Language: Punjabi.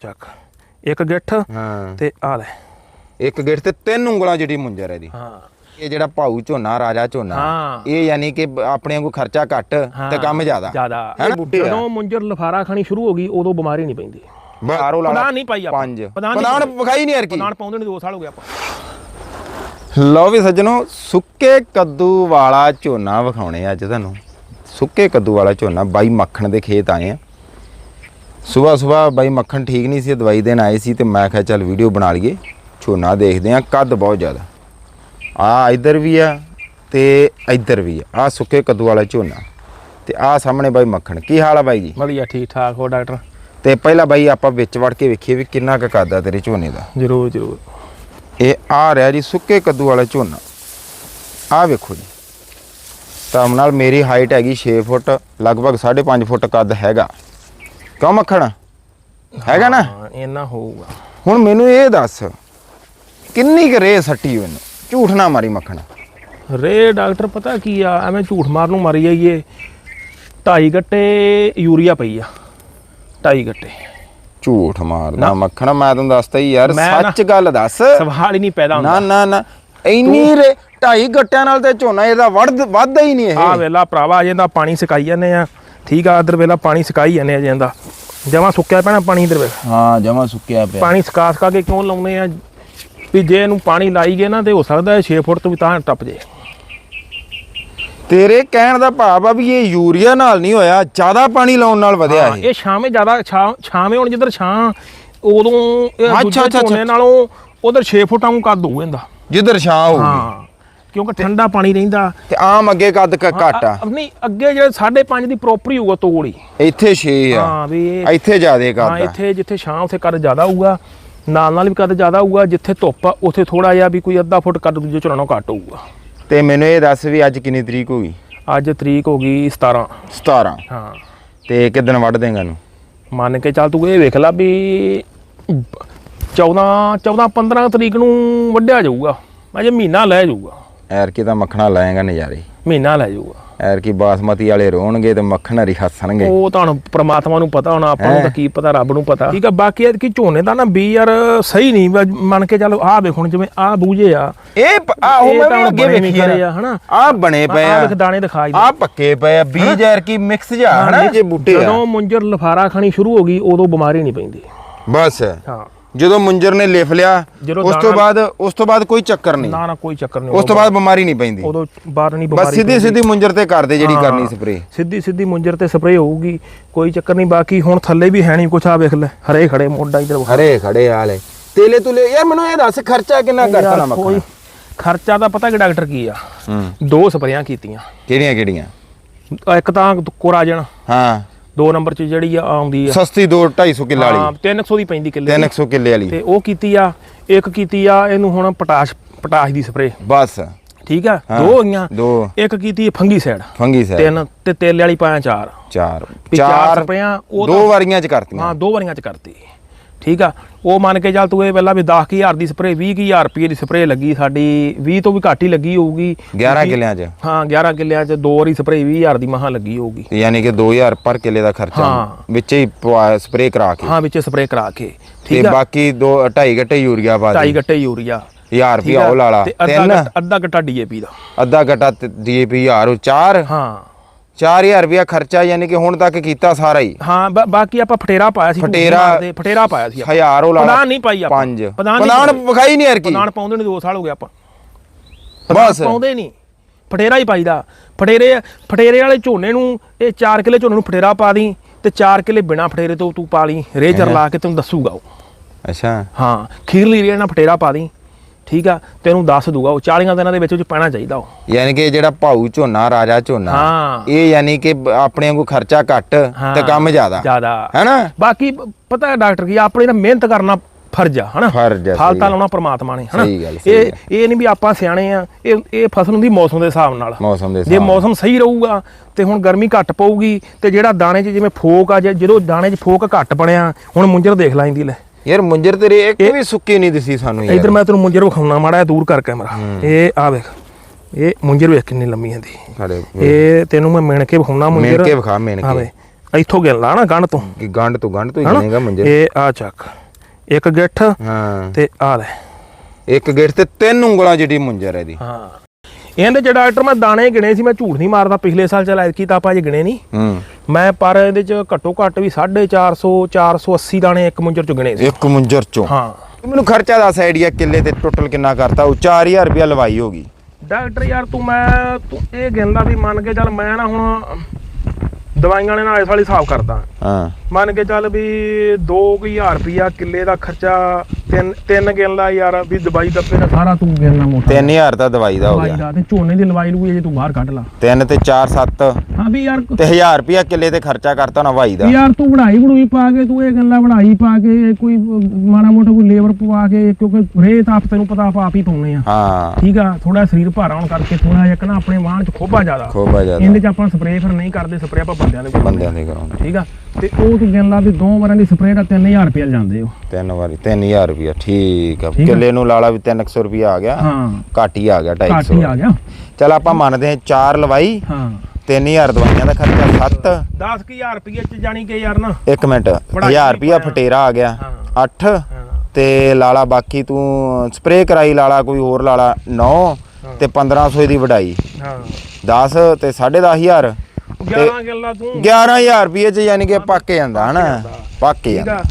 ਚੱਕ। ਇੱਕ ਗਿੱਠ ਹਾਂ। ਤੇ ਆ ਲੈ। ਇੱਕ ਗਿੱਠ ਤੇ ਤਿੰਨ ਉਂਗਲਾਂ ਜਿਹੜੀ ਮੁੰਜਰ ਹੈ ਦੀ ਹਾਂ। ਇਹ ਜਿਹੜਾ ਭਾਊ ਝੋਨਾ ਰਾਜਾ ਝੋਨਾ। ਇਹ ਯਾਨੀ ਕਿ ਆਪਣੇ ਵਾਂਗੂ ਖਰਚਾ ਘੱਟ ਤੇ ਕੰਮ ਜ਼ਿਆਦਾ। ਜ਼ਿਆਦਾ। ਨਾ ਜਦੋਂ ਮੁੰਜਰ ਲਫਾਰਾ ਖਾਣੀ ਸ਼ੁਰੂ ਹੋ ਗਈ ਉਦੋਂ ਬਿਮਾਰੀ ਨਹੀਂ ਪੈਂਦੀ। ਬਾਰੋ ਲਾ ਪਦਾਨ ਨਹੀਂ ਪਾਈ ਆਪਾਂ। ਪੰਜ। ਪਦਾਨ। ਵਿਖਾਈ ਨਹੀਂ ਯਾਰ ਕੀ। ਪਦਾਨ ਪਾਉਂਦੇ ਨਹੀਂ 2 ਸਾਲ ਹੋ ਗਏ ਆਪਾਂ। ਲਓ ਵੀ ਸੱਜਣੋ ਸੁੱਕੇ ਕੱਦੂ ਵਾਲਾ ਝੋਨਾ ਵਿਖਾਉਣੇ ਅੱਜ ਤੁਹਾਨੂੰ। ਸੁੱਕੇ ਕੱਦੂ ਵਾਲਾ ਝੋਨਾ ਬਾਈ ਮੱਖਣ ਦੇ ਖੇਤ ਆਏ ਆ। ਸਵੇਰ ਸਵੇਰ ਬਾਈ ਮੱਖਣ ਠੀਕ ਨਹੀਂ ਸੀ ਦਵਾਈ ਦੇਣ ਆਏ ਸੀ ਤੇ ਮੈਂ ਕਿਹਾ ਚੱਲ ਵੀਡੀਓ ਬਣਾ ਲਈਏ ਝੋਨਾ ਦੇਖਦੇ ਆ ਕੱਦ ਬਹੁਤ ਜ਼ਿਆਦਾ। ਆ ਇੱਧਰ ਵੀ ਆ ਤੇ ਇੱਧਰ ਵੀ ਆ ਆ ਸੁੱਕੇ ਕੱਦੂ ਵਾਲਾ ਝੋਨਾ। ਤੇ ਆ ਸਾਹਮਣੇ ਬਾਈ ਮੱਖਣ ਕੀ ਹਾਲ ਆ ਬਾਈ ਜੀ? ਵਧੀਆ ਠੀਕ ਠਾਕ ਹੋ ਡਾਕਟਰ? ਤੇ ਪਹਿਲਾਂ ਬਾਈ ਆਪਾਂ ਵਿੱਚ ਵੜ ਕੇ ਵੇਖੀਏ ਵੀ ਕਿੰਨਾ ਕੁ ਕੱਦ ਆ ਤੇਰੇ ਝੋਨੇ ਦਾ। ਜਰੂਰ ਜਰੂਰ। ਇਹ ਆ ਰਿਹਾ ਜੀ ਸੁੱਕੇ ਕੱਦੂ ਵਾਲਾ ਝੋਨਾ। ਆ ਵੇਖੋ ਜੀ। ਤਾਂ ਨਾਲ ਮੇਰੀ ਹਾਈਟ ਹੈਗੀ 6 ਫੁੱਟ ਲਗਭਗ 5.5 ਫੁੱਟ ਕੱਦ ਹੈਗਾ। ਕਿਉਂ ਮੱਖਣ? ਹੈਗਾ ਨਾ? ਹਾਂ ਇੰਨਾ ਹੋਊਗਾ। ਹੁਣ ਮੈਨੂੰ ਇਹ ਦੱਸ ਕਿੰਨੀ ਕੁ ਰੇ ਸੱਟੀ ਮੈਨੂੰ? ਝੂਠ ਨਾ ਮਾਰੀ ਮੱਖਣ। ਰੇ ਡਾਕਟਰ ਪਤਾ ਕੀ ਆ ਐਵੇਂ ਝੂਠ ਮਾਰਨ ਨੂੰ ਮਾਰੀ ਜਾਈਏ। ਢਾਈ ਗੱਟੇ ਯੂਰੀਆ ਪਈ ਆ। ਢਾਈ ਗੱਟੇ। ਝੂਠ ਮਾਰਦਾ ਮੱਖਣ ਮੈਂ ਤੈਨੂੰ ਦੱਸਤਾ ਹੀ ਯਾਰ ਮੈਂ ਨਾ- ਸੱਚ ਗੱਲ ਦੱਸ। ਸਵਾਲ ਹੀ ਨਹੀਂ ਪੈਦਾ ਨਾ ਹੁੰਦਾ। ਨਾ ਨਾ ਇੰਨੀ ਰੇ ਢਾਈ ਗੱਟਿਆਂ ਨਾਲ ਤੇ ਝੋਨਾ ਇਹਦਾ ਵੱਧ ਵੱਧਦਾ ਹੀ ਨਹੀਂ ਆ ਇਹ ਵੇਲਾ ਭਰਾਵਾ ਅਜੇ ਪਾਣੀ ਸਿਕਾਈ ਜਾਂਦੇ ਆ। ਠੀਕ ਆ ਇਧਰ ਵੇਲਾ ਪਾਣੀ ਸਿਕਾਈ ਜਾਂਦੇ ਆ ਜਾਂਦਾ। ਜਮਾ ਸੁੱਕਿਆ ਪੈਣਾ ਪਾਣੀ ਇਧਰ ਹਾਂ ਜਮਾ ਸੁੱਕਿਆ ਪਿਆ। ਪਾਣੀ ਸਿਕਾ ਸਿਕਾ ਕੇ ਕਿਉਂ ਲਾਉਨੇ ਆ? ਵੀ ਜੇ ਇਹਨੂੰ ਪਾਣੀ ਲਾਈ ਗਏ ਨਾ ਤੇ ਹੋ ਸਕਦਾ 6 ਫੁੱਟ ਤੋਂ ਵੀ ਤਾਂ ਟੱਪ ਜੇ। ਤੇਰੇ ਕਹਿਣ ਦਾ ਭਾਵ ਆ ਵੀ ਇਹ ਯੂਰੀਆ ਨਾਲ ਨਹੀਂ ਹੋਇਆ ਜ਼ਿਆਦਾ ਪਾਣੀ ਲਾਉਣ ਨਾਲ ਵਧਿਆ ਇਹ ਇਹ। ਛਾਵੇਂ ਜ਼ਿਆਦਾ ਛਾਵੇਂ ਹੁਣ ਜਿੱਧਰ ਛਾਂ ਉਦੋਂ ਇਹ ਦੂਜੇ ਝੋਨੇ ਨਾਲੋਂ ਉਧਰ 6 ਫੁੱਟ ਆਉਂ ਕੱਦ ਹੋਊ ਇਹਦਾ। ਜਿੱਧਰ ਛਾਂ ਹੋਊਗੀ। ਹਾਂ। ਕਿਉਂਕਿ ਠੰਡਾ ਪਾਣੀ ਰਹਿੰਦਾ। ਤੇ ਆਮ ਅੱਗੇ ਕੱਦ ਕ- ਘੱਟ ਆ। ਅ- ਨਹੀਂ ਅੱਗੇ ਜਿਹੜੇ 5.5 ਦੀ ਪ੍ਰੋਪਰ ਹੀ ਹੋਊਗਾ ਤੋੜੀ ਇੱਥੇ 6 ਆ। ਹਾਂ ਵੀ ਇਹ ਇੱਥੇ ਜ਼ਿਆਦੇ ਹਾਂ ਕੱਦ ਆ। ਇੱਥੇ ਜਿੱਥੇ ਛਾਂ ਉੱਥੇ ਕੱਦ ਜ਼ਿਆਦਾ ਹੋਊਗਾ। ਨਾਲ ਨਾਲ ਵੀ ਕੱਦ ਜ਼ਿਆਦਾ ਹੋਊਗਾ ਜਿੱਥੇ ਧੁੱਪ ਆ ਉੱਥੇ ਥੋੜਾ ਜਿਹਾ ਵੀ ਕੋਈ ਅੱਧਾ ਫੁੱਟ ਕੱਦ ਦੂਜੇ ਨਾਲੋਂ ਘੱਟ ਹੋਊਗਾ। ਤੇ ਮੈਨੂੰ ਇਹ ਦੱਸ ਵੀ ਅੱਜ ਕਿੰਨੀ ਤਰੀਕ ਹੋ ਗਈ? ਅੱਜ ਤਰੀਕ ਹੋ ਗਈ 17 17 ਹਾਂ। ਤੇ ਕਿਦਨ ਵੱਢ ਦੇਗਾ ਨੂੰ ਮੰਨ ਕੇ ਚੱਲ ਤੂੰ ਇਹ ਵੇਖ ਲੈ ਵੀ 14 14 15 ਤਰੀਕ ਨੂੰ ਵੱਢਿਆ ਜਾਊਗਾ। ਅਜੇ ਮਹੀਨਾ ਲੈ ਜਾਊਗਾ। ਐਰ ਕੀ ਤਾਂ ਮੱਖਣਾ ਲਾਏਗਾ ਨਜ਼ਾਰੇ। ਮਹੀਨਾ ਲੈ ਜਾਊਗਾ। ਐਰ ਕੀ ਬਾਸਮਤੀ ਵਾਲੇ ਰੋਣਗੇ ਤੇ ਮੱਖਣ ਹਰੀ ਹੱਸਣਗੇ। ਉਹ ਤੁਹਾਨੂੰ ਪ੍ਰਮਾਤਮਾ ਨੂੰ ਪਤਾ ਹੋਣਾ ਆਪਾਂ ਨੂੰ ਤਾਂ ਕੀ ਪਤਾ ਰੱਬ ਨੂੰ ਪਤਾ। ਠੀਕ ਆ ਬਾਕੀ ਇਹ ਕਿ ਝੋਨੇ ਦਾ ਨਾ ਬੀ ਯਾਰ ਸਹੀ ਨਹੀਂ ਮੰਨ ਕੇ ਚੱਲ ਆਹ ਵੇਖ ਹੁਣ ਜਿਵੇਂ ਆਹ ਬੂਝੇ ਆ। ਇਹ ਪ- ਆ ਉਹ ਇਹ ਮੈਂ ਵੀ ਹੁਣ ਅੱਗੇ ਵੇਖੀ ਆ। ਹਨਾ? ਆ ਬਣੇ ਪਏ ਆਹ ਆ। ਵੇਖ ਦਾਣੇ ਦਿਖਾਈ ਦੇ। ਆ ਪੱਕੇ ਪਏ ਆ। ਬੀਜ ਐਰ ਕੀ ਮਿਕਸ ਜਾ ਹਨਾ? ਜੇ ਬੂਟੇ ਆ। ਜਦੋਂ ਮੁੰਜਰ ਲਫਾਰਾ ਖਾਣੀ ਸ਼ੁਰੂ ਹੋ ਗਈ ਉਦੋਂ ਬਿਮਾਰੀ ਨਹੀਂ ਪੈਂਦੀ। ਬਸ। ਹਾਂ। ਜਦੋਂ ਮੁੰਜਰ ਨੇ ਲਿਫ ਲਿਆ ਜਦੋਂ ਉਸ ਤੋਂ ਦਾਣਾ- ਬਾਅਦ ਉਸ ਤੋਂ ਬਾਅਦ ਕੋਈ ਚੱਕਰ ਨਹੀਂ। ਨਾ ਨਾ ਕੋਈ ਚੱਕਰ ਨਹੀਂ। ਉਸ ਤੋਂ ਬਾਅਦ ਬਿਮਾਰੀ ਨਹੀਂ ਪੈਂਦੀ। ਉਦੋਂ ਬਾਹਰ ਨਹੀਂ ਬਸ ਬਿਮਾਰੀ ਸਿੱਧੀ ਸਿੱਧੀ ਮੁੰਜਰ ਤੇ ਕਰਦੇ ਜਿਹੜੀ। ਕਰਨੀ ਸਪਰੇ ਸਿੱਧੀ ਸਿੱਧੀ ਮੁੰਜਰ ਤੇ ਸਪਰੇਅ ਹੋਊਗੀ ਕੋਈ ਚੱਕਰ ਨਹੀਂ। ਬਾਕੀ ਹੁਣ ਥੱਲੇ ਵੀ ਹੈ ਨਹੀਂ ਕੁਛ ਆ ਵੇਖ ਲੈ ਹਰੇ ਖੜੇ ਮੋਢਾ ਇਧਰ ਹਰੇ ਖੜੇ ਆਲੇ ਤੇਲੇ ਤੁਲੇ ਯਾਰ ਮੈਨੂੰ ਇਹ ਦੱਸ ਖਰਚਾ ਕਿੰਨਾ ਕਰਤਾ ਨਾ ਕੋਈ ਖਰਚਾ ਤਾਂ ਪਤਾ ਕਿ ਡਾਕਟਰ ਕੀ ਆ? ਹੂੰ। ਦੋ ਸਪਰੇਆਂ ਕੀਤੀਆਂ। ਕਿਹੜੀਆਂ ਕਿਹੜੀਆਂ? ਇੱਕ ਤਾਂ ਕੋਰਾਜਨ। ਹਾਂ। ਦੋ ਨੰਬਰ ਚ ਜਿਹੜੀ ਆ ਆਉਂਦੀ ਆ। ਸਸਤੀ 2 250 ਕਿੱਲਾ ਹਾਂ ਵਾਲੀ 300 ਦੀ ਪੈਂਦੀ ਕਿੱਲੇ ਦੀ। 300 ਕਿੱਲੇ ਵਾਲੀ। ਤੇ ਉਹ ਕੀਤੀ ਆ ਇੱਕ ਕੀਤੀ ਆ ਇਹਨੂੰ ਹੁਣ ਪਟਾਸ਼ ਪਟਾਸ਼ ਦੀ ਸਪਰੇਅ। ਬਸ। ਠੀਕ ਆ? ਹਾਂ, ਦੋ ਹੋਈਆਂ। ਦੋ। ਇੱਕ ਕੀਤੀ ਫੰਗੀ ਸਾਈਡ ਫੰਗੀ ਸੈ ਤਿੰਨ ਤੇ ਤੇਲੇ ਵਾਲੀ ਪਾਇਆ ਚਾਰ। ਚਾਰ। ਵੀ ਚਾਰ ਚਾਰ ਸਪਰੇਆਂ ਉਹ ਦੋ ਵਾਰੀਆਂ ਚ ਕਰਤੀਆਂ। ਹਾਂ ਦੋ ਵਾਰੀਆਂ ਚ ਕਰਤੀ। ਠੀਕ ਆ? ਉਹ ਮੰਨ ਕੇ ਚੱਲ ਤੂੰ ਇਹ ਪਹਿਲਾਂ ਵੀ 10000 ਦੀ ਸਪਰੇਅ 20000 ਰੁਪਏ ਦੀ ਸਪਰੇਅ ਲੱਗੀ ਸਾਡੀ 20 ਤੋਂ ਵੀ ਘੱਟ ਹੀ ਲੱਗੀ ਹੋਊਗੀ। 11 ਕਿੱਲਿਆਂ ਚ? ਹਾਂ 11 ਕਿੱਲਿਆਂ ਚ ਦੋ ਵਾਰੀ ਸਪਰੇਅ 20000 ਦੀ ਮਹਾ ਲੱਗੀ ਹੋਊਗੀ। ਤੇ ਯਾਨੀ ਕਿ 2000 ਪਰ ਕਿੱਲੇ ਦਾ ਖਰਚਾ ਹਾਂ। ਵਿੱਚ ਹੀ ਸਪਰੇ ਕਰਾ ਕੇ। ਹਾਂ ਵਿੱਚ ਸਪਰੇਅ ਕਰਾ ਕੇ। ਤੇ ਠੀਕ ਆ? ਬਾਕੀ 2 2.5 ਗੱਟੇ ਯੂਰੀਆ ਪਾ ਢਾਈ ਦੇ। ਗੱਟੇ ਯੂਰੀਆ। 1000 ਠੀਕ ਰੁਪਿਆ ਆ? ਉਹ ਲਾਲਾ ਤੇ ਤਿੰਨ। ਅੱਧਾ ਗੱਟਾ ਡੀਏਪੀ ਦਾ। ਅੱਧਾ ਗੱਟਾ ਡੀਏਪੀ 1000 ਉਹ 4 ਹਾਂ। 4000 ਰੁਪਿਆ ਖਰਚਾ ਯਾਨੀ ਕਿ ਹੁਣ ਤੱਕ ਕੀਤਾ ਸਾਰਾ ਹੀ। ਹਾਂ ਬਾਕੀ ਆਪਾਂ ਫਟੇਰਾ ਪਾਇਆ ਸੀ ਫਟੇਰਾ- ਫਟੇਰਾ ਪਾਇਆ ਸੀ। ਹਜ਼ਾਰ ਉਹ ਲਾਲਾ ਪਦਾਨ ਨਹੀਂ ਪਾਈ ਆਪਾਂ। ਪੰਜ। ਪਾਈ। ਵਿਖਾਈ ਨਹੀਂ ਯਾਰ ਕੀ। ਪਦਾਨ ਪਾਉਂਦੇ ਨਹੀਂ 2 ਸਾਲ ਹੋ ਗਏ ਆਪਾਂ। ਬਸ। ਪਾਉਂਦੇ ਨਹੀਂ। ਫਟੇਰਾ ਹੀ ਪਾਈਦਾ। ਫਟੇਰੇ ਫਟੇਰੇ ਵਾਲੇ ਝੋਨੇ ਨੂੰ ਇਹ 4 ਕਿਲੇ ਝੋਨੇ ਨੂੰ ਫਟੇਰਾ ਪਾ ਦੀ ਤੇ 4 ਕਿਲੇ ਬਿਨਾ ਫਟੇਰੇ ਤੋਂ ਤੂੰ ਪਾ ਲਈ। ਰੇਜਰ ਲਾ ਕੇ ਤੈਨੂੰ ਦੱਸੂਗਾ ਉਹ। ਅੱਛਾ। ਹਾਂ ਖੀਰਲੀ ਰੇ ਨਾਲ ਫਟੇਰਾ ਪਾ ਦੀ। ਠੀਕ ਆ? ਤੈਨੂੰ ਦੱਸ ਦੂਗਾ ਉਹ 40 ਦਿਨਾਂ ਦੇ ਵਿੱਚ ਵਿੱਚ ਪੈਣਾ ਚਾਹੀਦਾ ਉਹ। ਯਾਨੀ ਕਿ ਜਿਹੜਾ ਭਾਊ ਝੋਨਾ ਰਾਜਾ ਝੋਨਾ ਹਾਂ। ਇਹ ਯਾਨੀ ਕਿ ਬ- ਆਪਣੇ ਵਾਂਗੂ ਖਰਚਾ ਘੱਟ ਹਾਂ, ਤੇ ਕੰਮ ਜ਼ਿਆਦਾ। ਜ਼ਿਆਦਾ। ਹੈਨਾ? ਬਾਕੀ ਪਤਾ ਹੈ ਡਾਕਟਰ ਕੀ ਆਪਣੀ ਨਾ ਮਿਹਨਤ ਕਰਨਾ ਫਰਜ਼ ਆ ਹਨਾ? ਫਰਜ਼ ਆ, ਸਹੀ ਫਲ ਤਾਂ ਗੱਲ। ਲਾਉਣਾ ਪ੍ਰਮਾਤਮਾ ਨੇ ਹਨਾ? ਸਹੀ ਗੱਲ, ਸਹੀ ਇਹ ਇਹ ਨਹੀਂ ਵੀ ਆਪਾਂ ਸਿਆਣੇ ਆ ਇਹ ਇਹ ਫਸਲ ਹੁੰਦੀ ਮੌਸਮ ਦੇ ਹਿਸਾਬ ਨਾਲ। ਮੌਸਮ ਦੇ ਜੇ ਹਿਸਾਬ ਨਾਲ। ਮੌਸਮ ਸਹੀ ਰਹੂਗਾ ਤੇ ਹੁਣ ਗਰਮੀ ਘੱਟ ਪਊਗੀ ਤੇ ਜਿਹੜਾ ਦਾਣੇ 'ਚ ਜਿਵੇਂ ਫੋਕ ਆ ਜੇ ਜਦੋਂ ਦਾਣੇ 'ਚ ਫੋਕ ਘੱਟ ਬਣਿਆ ਹੁਣ ਮੁੰਜਰ ਦੇਖ ਲਾ ਇੰਦੀ ਲੈ। ਯਾਰ ਮੁੰਜਰ ਤੇਰੇ ਇੱਕ ਵੀ ਸੁੱਕੀ ਨਹੀਂ ਦਿਸੀ ਸਾਨੂੰ ਯਾਰ। ਇਧਰ ਮੈਂ ਤੈਨੂੰ ਮੁੰਜਰ ਵਿਖਾਉਣਾ ਮਾੜਾ ਦੂਰ ਕਰ ਕੈਮਰਾ। ਇਹ ਆ ਵੇਖ ਇਹ ਮੁੰਜਰ ਵੇਖ ਕਿੰਨੀ ਲੰਮੀ ਹੁੰਦੀ ਇਹ ਤੈਨੂੰ ਮੈਂ ਮਿਣ ਕੇ ਵਿਖਾਉਣਾ ਮੁੰਜਰ। ਮਿਣ ਕੇ ਵਿਖਾ, ਮਿਣ ਕੇ। ਇੱਥੋਂ ਗਿਣ ਲਾ ਨਾ ਗੰਢ ਤੋਂ। ਕਿ ਗੰਢ ਤੋਂ ਗੰਢ ਤੋਂ ਹੀ ਹਨਾ? ਗਿਣੇਗਾ ਮੰਜੇ ਇਹ ਆ ਚੱਕ ਇੱਕ ਗਿੱਠ ਹਾਂ। ਤੇ ਆ ਲੈ। ਇੱਕ ਗੇਟ ਤੇ ਤਿੰਨ ਉਂਗਲਾਂ ਜਿਹੜੀ ਮੁੰਜਰ ਹੈ ਦੀ ਹਾਂ। ਇਹਦੇ ਚ ਡਾਕਟਰ ਮੈਂ ਦਾਣੇ ਗਿਣੇ ਸੀ ਮੈਂ ਝੂਠ ਨਹੀਂ ਮਾਰਦਾ ਪਿਛਲੇ ਸਾਲ ਚਲ ਐਤਕੀ ਤਾਂ ਆਪਾਂ ਜੇ ਗਿਣੇ ਨਹੀਂ ਮੈਂ ਪਰ ਇਹਦੇ ਚ ਘੱਟੋ ਘੱਟ ਵੀ 450 480 ਦਾਣੇ ਇੱਕ ਮੁੰਜਰ ਚ ਗਿਣੇ ਸੀ। ਇੱਕ ਮੁੰਜਰ ਚੋਂ? ਹਾਂ। ਮੈਨੂੰ ਖਰਚਾ ਦੱਸ ਆਈਡੀਆ ਕਿੱਲੇ ਤੇ ਟੋਟਲ ਕਿੰਨਾ ਕਰਤਾ? ਉਹ 4000 ਰੁਪਇਆ ਲਵਾਈ ਹੋਗੀ। ਡਾਕਟਰ ਯਾਰ ਤੂੰ ਮੈਂ ਤੂੰ ਇਹ ਗਿਣਦਾ ਵੀ ਮੰਨ ਕੇ ਚੱਲ ਮੈਂ ਨਾ ਹੁਣ ਦਵਾਈਆਂ ਵਾਲੇ ਨਾਲ ਇਸ ਵਾਲੀ ਹਿਸਾਬ ਕਰਦਾ। ਹਾਂ। ਮੰਨ ਕੇ ਚੱਲ ਵੀ 2000 ਰੁਪਿਆ ਕਿੱਲੇ ਦਾ ਖਰਚਾ ਤਿੰਨ ਤਿੰਨ ਗਿਣ ਲਾ ਯਾਰ ਵੀ ਦਵਾਈ ਦਾ ਸਾਰਾ ਤੂੰ ਗਿਣਨਾ ਮੋਟਾ। 3000 ਤਾਂ ਦਵਾਈ ਦਾ ਹੋ ਦਵਾਈ ਗਿਆ। ਦਾ ਤੇ ਝੋਨੇ ਦੀ ਲਵਾਈ ਲੂਈ ਜੇ ਤੂੰ ਬਾਹਰ ਕੱਢ ਲਾ। 3 ਤੇ 4 7 ਹਾਂ ਵੀ ਯਾਰ ਤੇ 1000 ਰੁਪਇਆ ਕਿੱਲੇ ਤੇ ਖਰਚਾ ਕਰਤਾ ਨਾ ਵਾਈ ਦਾ। ਯਾਰ ਤੂੰ ਵਢਾਈ ਵਢੂਈ ਪਾ ਕੇ ਤੂੰ ਇਹ ਗੱਲਾਂ ਵਢਾਈ ਪਾ ਕੇ ਕੋਈ ਮਾੜਾ ਮੋਟਾ ਕੋਈ ਲੇਬਰ ਪਵਾ ਕੇ ਕਿਉਂਕਿ ਰੇ ਤਾਂ ਆਪ ਤੈਨੂੰ ਪਤਾ ਆਪਾਂ ਆਪ ਹੀ ਪਾਉਨੇ ਆ। ਹਾਂ। ਠੀਕ ਆ ਥੋੜਾ ਸਰੀਰ ਭਾਰਾ ਹੋਣ ਕਰਕੇ ਥੋੜਾ ਜਿਹਾ ਕਿ ਨਾ ਆਪਣੇ ਵਾਹਣ ਚ ਖੋਭਾ ਜ਼ਿਆਦਾ। ਖੋਬਾ ਇਹਦੇ ਜ਼ਿਆਦਾ ਚ ਆਪਾਂ ਸਪਰੇਅ ਫਿਰ ਨਹੀਂ ਕਰਦੇ ਸਪਰੇਅ ਆਪਾਂ ਬੰਦਿਆਂ ਦੇ ਕੋਲ ਬੰਦਿਆਂ ਦੇ ਕਰਾਉਂਦੇ ਠੀਕ ਆ ਤੇ ਉਹ ਤੂੰ ਗਿਣ ਲਾ ਵੀ ਦੋ ਵਾਰਾਂ ਦੀ ਸਪਰੇਅ ਦਾ 3000 ਰੁਪਏ ਜਾਂਦੇ ਹੋ। ਤਿੰਨ ਵਾਰੀ 3000 ਰੁਪਇਆ ਠੀਕ ਆ। ਠੀਕ ਆ। ਕਿੱਲੇ ਨੂੰ ਲਾਲਾ ਵੀ 300 ਰੁਪਇਆ ਆ ਗਿਆ। ਹਾਂ। ਘੱਟ ਹੀ ਆ ਗਿਆ ਘੱਟ 250 ਹੀ ਆ ਗਿਆ। ਚਲ ਆਪਾਂ ਮੰਨਦੇ ਹਾਂ 4 ਲਵਾਈ ਹਾਂ। 3000 ਦਵਾਈਆਂ ਦਾ ਖਰਚਾ 7 10000 ਰੁਪਏ ਚ ਜਾਣੀ ਕਿ ਯਾਰ ਨਾ। ਇੱਕ ਮਿੰਟ ਬੜਾ 1000 ਰੁਪਇਆ ਠੀਕ ਫਟੇਰਾ ਆ ਗਿਆ ਹਾਂ। 8 ਹਾਂ। ਤੇ ਲਾਲਾ ਬਾਕੀ ਤੂੰ ਸਪਰੇਅ ਕਰਾਈ ਲਾਲਾ ਕੋਈ ਹੋਰ ਲਾਲਾ 9 ਤੇ 1500 ਦੀ ਵਡਾਈ। ਹਾਂ। 10 ਤੇ 10500 11 ਗੱਲਾਂ ਤੂੰ। 11000 ਰੁਪਏ ਚ ਯਾਨੀ ਕਿ ਪੱਕ ਜਾਂਦਾ ਹਨਾ? ਪੱਕ ਠੀਕ ਆ। ਜਾਂਦਾ।